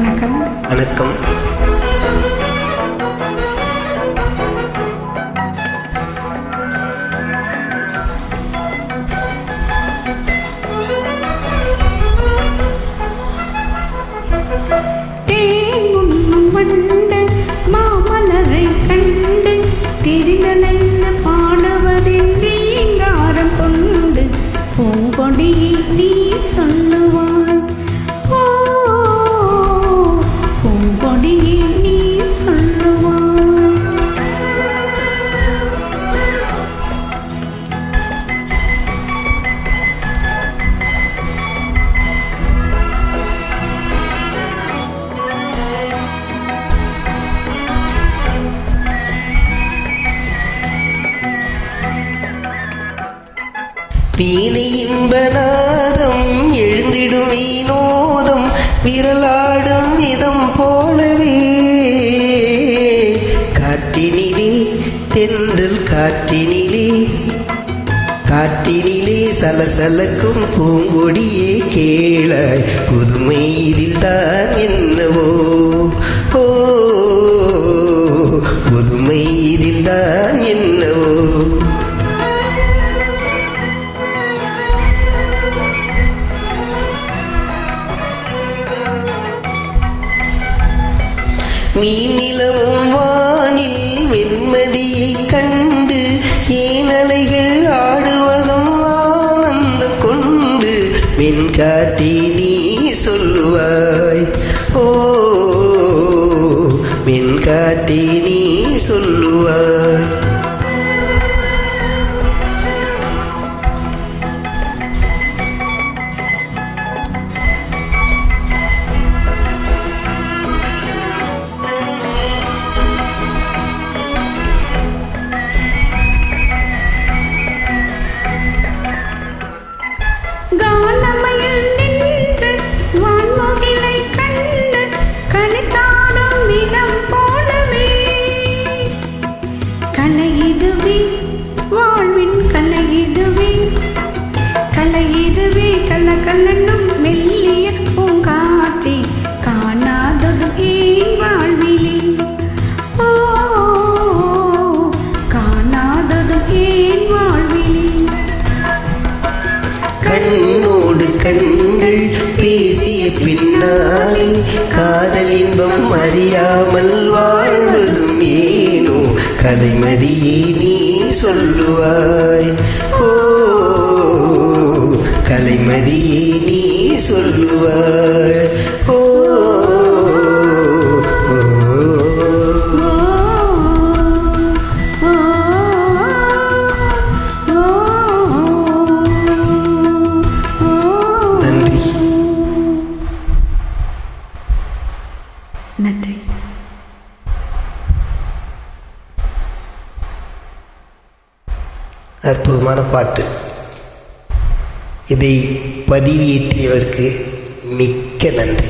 வணக்கம். வணக்கம். நீங்காரம் கொண்டு பூங்கொடியை நீ சொல்லுவாய் வீணை இன்பநாதம் எழுந்திடும் வினோதம் விரலாடும் இதம் போலவே. காற்றினிலே தென்றல் காற்றினிலே காற்றினிலே சலசலக்கும் பூங்கொடியே கேளாய். புதுமை இதில் தான் என்னவோ. நீ நிலவும் வானில் வெண்மதியை கண்டு ஏனலைகள் ஆடுவதும் ஆனந்த கொண்டு வெண்காட்டி நீ சொல்லுவாய். ஓ வெண்காட்டி நீ சொல்லுவாய். கல கலனும் மெல்லிய பூங்காற்றி காணாதது ஏன் வாழ்விலே? ஓ காணாதது ஏன் வாழ்விலே? கண்ணோடு கண்கள் பேசிய பின்னாலே காதல் இன்பம் அறியாமல் வாழ்வதும் ஏனோ? கலைமதியே நீ சொல்லுவாய். ஓ கலைமதியே நீ சொல்லுவாய். ஓ நன்றி. அற்புதமான பாட்டு. இதை பதிவேற்றியவருக்கு மிக்க நன்றி.